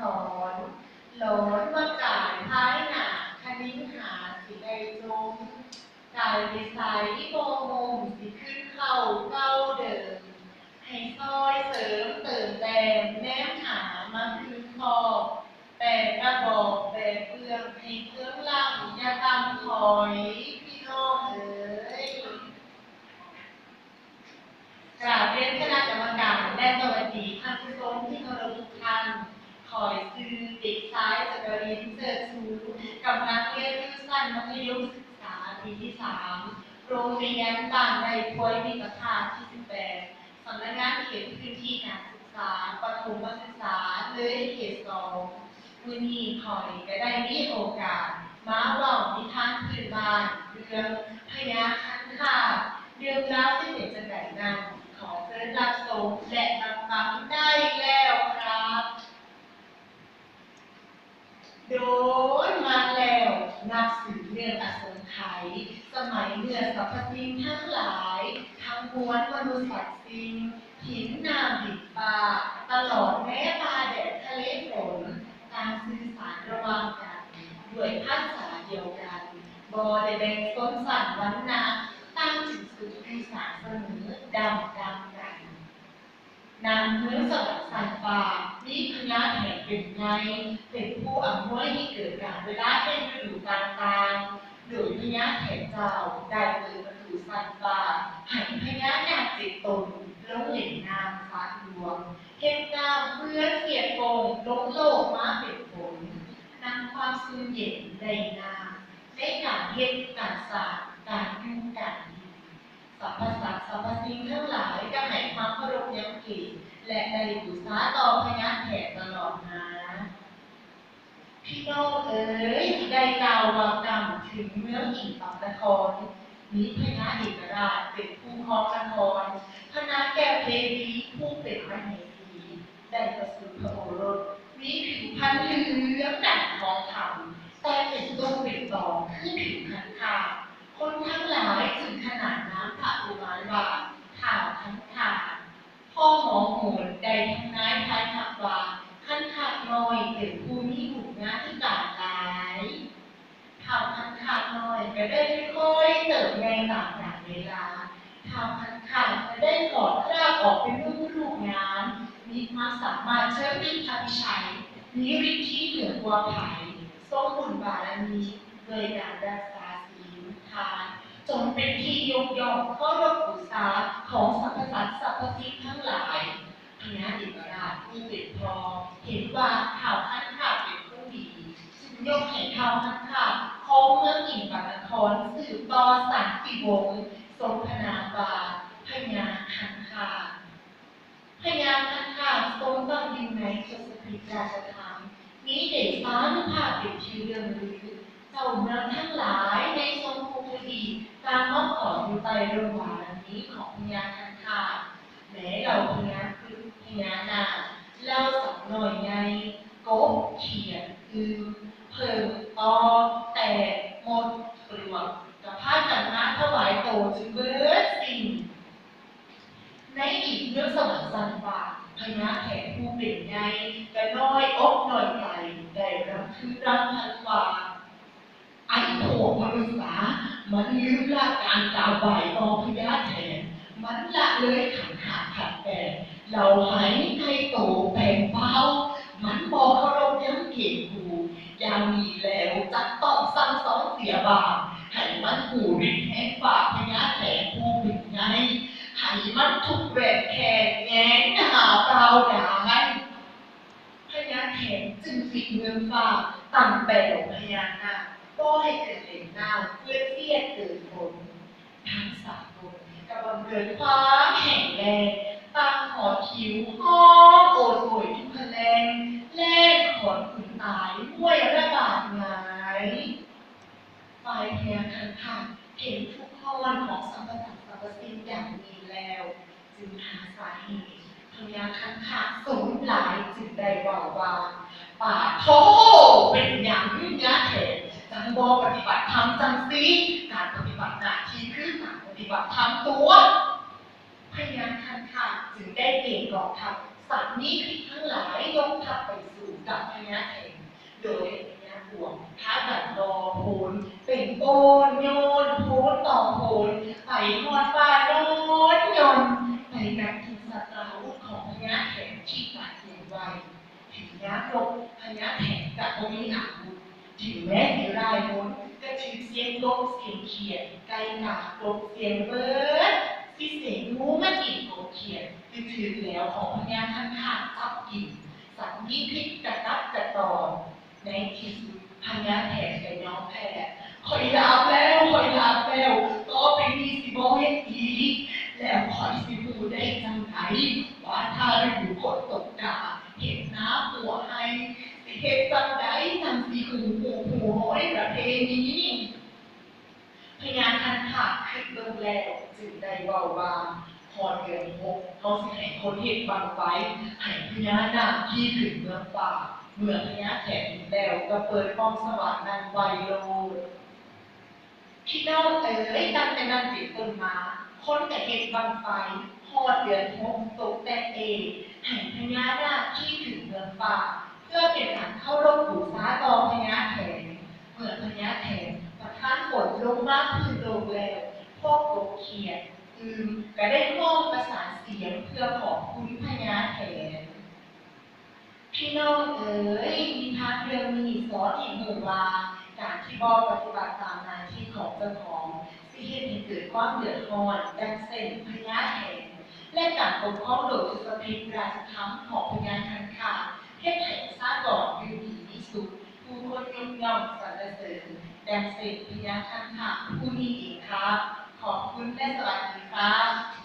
สอนหลอนว่ากายภายหนาคณิงหาสิไดจมกายวิสัยโบมมสิขึ้นเข้าเก้าเดิม ให้ซอยเสริมเติมแต้มแนมหามาคืนคอแต่กระบอกแต่เปลืองให้เครื่องล่างยาตำถอยพี่น้องเอ๋ยกราบเรียนคณะกรรมการและสวัสดีท่านผู้ชมที่เคารพทุกท่าน ขอยซื้อเด็กชายจักรินเสิร์ชชูกำลังเรียนรู้สั้นมัธยมศึกษาปีที่สามโรงเรียนบ้านในพวยมีประธานที่สิบแปดสำนักงานเขตพื้นที่การศึกษาประถมศึกษาเลยเขตสองมือนี้ขอยก็ได้มีโอกาส มาเล่านิทานพื้นบ้านเรื่องพญาคนคาเรื่องราวที่เป็นจังไดนั้น ขอเชิญรับชมและรับฟังได้แล้วครับ โดยมาแล้วนับสืบเรื่องอสงไขยสมัย เมื่อสรรพสิ่งทั้งหลายทั้งมวลมนุษย์สัตว์สิ่งหินน้ำดินฟ้าตลอดแม้ปลาแดดทะเลฝนการสื่อสารระหว่างกันด้วยภาษาเดียวกันบอได้แบ่งชนสันวันนาตั้งถึงสุดที่สารเสมอดำดำกันนางเมืองสวรรค์สันฟ้านี่พญาแห่งเป็นไงเป็นผู้อำนวยให้เกิดการเวลาเป็นฤดูกาลต่าง โดยพญาแห่งเจ้าได้เปิดประตูสันฟ้าให้พญานาคเจ็ดตนแลงเหล่นนามฟ้าดวงเห็นนามเพื่อเสียดโกงลงโลกมาเป็นผลนำความสูญเย็นในนามในการเฮ็ดการสาการยู่การสรรพสัตว์สรรพสิ่งทั้งหลายก็ให้ความเคารพยำเกีและในบูชาต่อพญาแถบตลอดมาพี่น้องเอ๋ยได้กล่าววา ถึงเมืองอินปัตนครนี้พญาเอกราชเป็นผู้ครองนครคณะแก้วเทวีผู้เป็นมเหสีได้ประสูติพระโอรสมีผิวพรรณเหลืองดั่งทองคำแต่เป็นต้นเป็นตอคือผิวคันคา คนทั้งหลายถึงขนาดน้ำผ่าอุมานว่าข่าวทั้งขาดพ่อหมอโหนใดทั้งนายทายขับว่าขั้นขาดน้อยเป็นผู้มีบุญงานที่ต่างหลายข่าวขั้นขาด น้อยก็ได้ค่อยเติบในต่างต่างเวลาข่าวขันขาดก็ได้กอดคราบออกเป็นลูกลูกงานมีความสามารถเชื่อมวิทาพิชัยมีฤทธิ์ที่เหนือกว่าไผ่ทรงบุญบารมีโดยการรักษาศีลทานจงเป็นที่ยกย่องเคารพบูชาของสรรพสัตว์สรรพสิ่งทั้งหลายพญาอิราชผู้เป็นพอเห็นว่าข่าวขั้นข่าวเป็นผู้ดีจึงยกให้ข่าวขั้นข่าว ของเมืองอินปัตนครสืบต่อสันติวงศ์ทรงพนาบาพญาคันคาพญาคันคาทรงตั้งอยู่ในทศพิธราชธรรมมีเด็กฟ้านุภาพเป็นชื่อเรื่องลือเจ้าเมืองทั้งหลายในทรงภูมิดีการมอบขออยู่ใต้ร่มวาลนี้ของพญาคันคาแม้เราพญาคือพญานาคเราสักหน่อยไงกบเขียนคือเพิ่งตอแต่หมดเปลือกกับผ้ากันมาถวายโตจึงเบิดสิ่ง ในอีกเรื่อง สวรรค์สันป่าพญาแขกผู้เป็นไงกระน้อยอกน้อยใจได้รับคือรังพันวาไอ้พวกมนุษย์สามันลืมละการกาบ่ายต่อพญาแทน มันละเลยขันขาดขัดแปดเราหายให้โตแปลงเบามันบอกเขาเรายังเก่งกูอย่างนี้แล้วจะต้องสั่งสอนเสียบาปให้มันหูริบ มันถูกแบกแขนแง้งหาเปล่าได้พญาแทนจึงปิดเมืองฟ้าตั้งแต่หลงพญานาคก็ให้เกิดเหตุหน้าเพื่อเทียดเกิดผลทางสากลกำลังเกิดความแข็งแรงตั้งหอคิ้วห้องโอดโอยทุกพแรงแลกขอนขุนตายห้วยระบาดหงายฝ่ายเพียงคันคัน เห็นทุกข้อนของสัมปทานสรรพสิ่งอย่างนี้แล้ว จึงหาสาเหตุพยาคันขาดสมหลายจึงได้บอกว่าป่าโทเป็นอย่างนี้ยะเถนจังบอปฏิบัติธรรมจังซีการปฏิบัติหน้าที่คือการปฏิบัติธรรมตัวพยาคันขาดจึงได้เปลี่ยนกองทัพสัตว์นี้ผิดทั้งหลายยกทัพไปสู่ กับพญาแถนโดยพญาหลวงท้าดัดรอโพนเป็นโกนโยนโพนต่อโพนไปทอดฟ้าโยนยนต์ไปกับกินสัตว์อาวุธของพญาแถนที่บาดเจ็บไว ถึงยักษ์ลบพญาแถนกับพมีอาวุธถึงแม้สิรายมนก็ถือเสียงลบเสียงเขียนไกลกาลบเสียงเบิร์ดที่เสียงงูมันอีกลบเขียนคือถือแล้วของพญาทันขาดทับกินสังยิ่งพิษกระตับกระตอนในที่สุดพญาแถนกับน้องแพ้คอยลาบแล้วคอยลาบแล้วก็เป็นมีสิบเฮ็ดอีกแล้วคอยสิพูได้จังไหนว่าถ้าเราอยู่กดตกกาเห็นน้ำตัวให้สิเฮ็ดจังไดจังสิหูหูหูห้อยประเพณีพญาทันขาดขึ้นเบิ่ง แล้วจึงได้ว้าว่าพอเดือนหกเขาสิให้คนเฮ็ดบังไฟให้พญานาคที่ถึงเมืองป่าเมื่อพญาแถนแล้วก็เปิดป้องสวรรค์นั้นไวโลดพี่น้องเอ๋ยตั้งแต่นั้นเป็นต้นมาคนแต่เห็นบังไฟพอเดือนหกตกแต่เองให้พญานาคที่ถึงเมืองป่าเพื่อเป็นการเข้ารบบูชาต่อพญาแถนเมื่อพญาแถนประทานฝนลงมาพื้นโลกแล้วพวก เียดอืมก็ได้ห้องประสานเสียงเพื่อขอบคุณพญาแถนพี่น้องเอ๋ยมีทางเรื่องมีสอนอีกหมู่ว่าการที่บ่ปฏิบัติตามหน้าที่ของเจ้าของสิเหตุให้เกิดความเดือดร้อนดังเส้นพญาแถนและการปกครองโดยจุสพิษราชธรรมของพญาคันคาเฮ็ดให้ซาก่อนอยู่ดีที่สุดผู้คนยกย่องสรรเสริญดังเส้นพญาคันคาผู้นี้เองครับ ขอบคุณและสวัสดีครับ